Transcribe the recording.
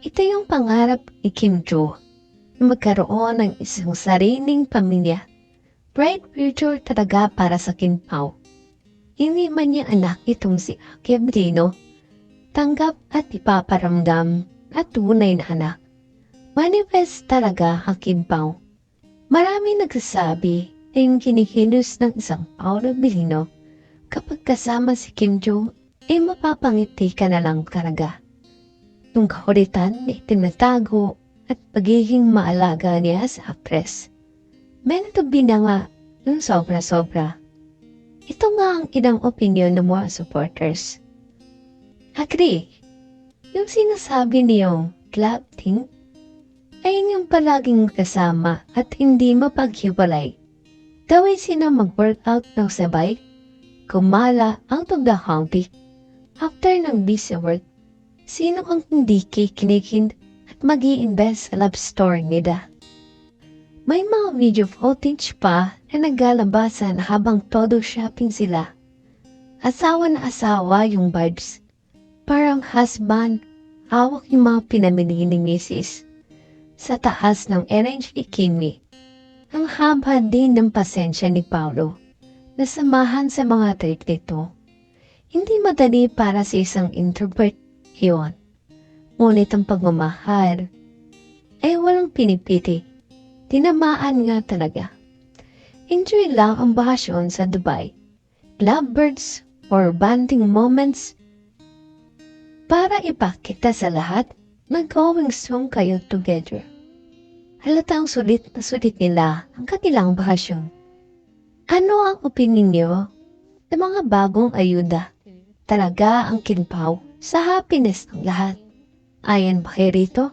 Ito yung pangarap ni Kim Jo na magkaroon ng isang sariling pamilya. Bright future talaga para sa Kim Pao. Hindi man niya anak itong si Kim Dino. Tanggap at ipaparamdam at tunay na anak. Manifest talaga ang Kim Pao. Marami nagsasabi na yung kinikilos ng isang Paolo Bilino kapag kasama si Kim Jo, eh mapapangiti ka na lang talaga. Yung kakulitan na itinatago at pagiging maalaga niya sa actress. Mentubi na nga yung sobra-sobra. Ito nga ang ilang opinion ng mga supporters. Agree. Yung sinasabi niyong club team ay yung palaging kasama at hindi mapaghiwalay. Gawin sila mag-workout ng sabay, kumala ang tugdahangpi. After ng busy work, sino ang hindi kikinikin at mag invest sa love story nila? May mga video footage pa na naglalabasan habang todo shopping sila. Asawa na asawa yung vibes. Parang husband, hawak yung mga pinamili ni Mrs. Sa taas ng energy Kimi. Ang haba din ng pasensya ni Paulo. Nasamahan sa mga trip nito. Hindi madali para sa isang introvert yun. Ngunit ang pagmamahal ay walang pinipiti. Tinamaan nga talaga. Enjoy lang ang bakasyon sa Dubai. Lovebirds or bonding moments para ipakita sa lahat na going strong kayo together. Halatang sulit na sulit nila ang kanilang bakasyon. Ano ang opinion niyo sa mga bagong ayuda? Talaga ang kinpaw sa happiness ng lahat. Ayon ba kayo rito?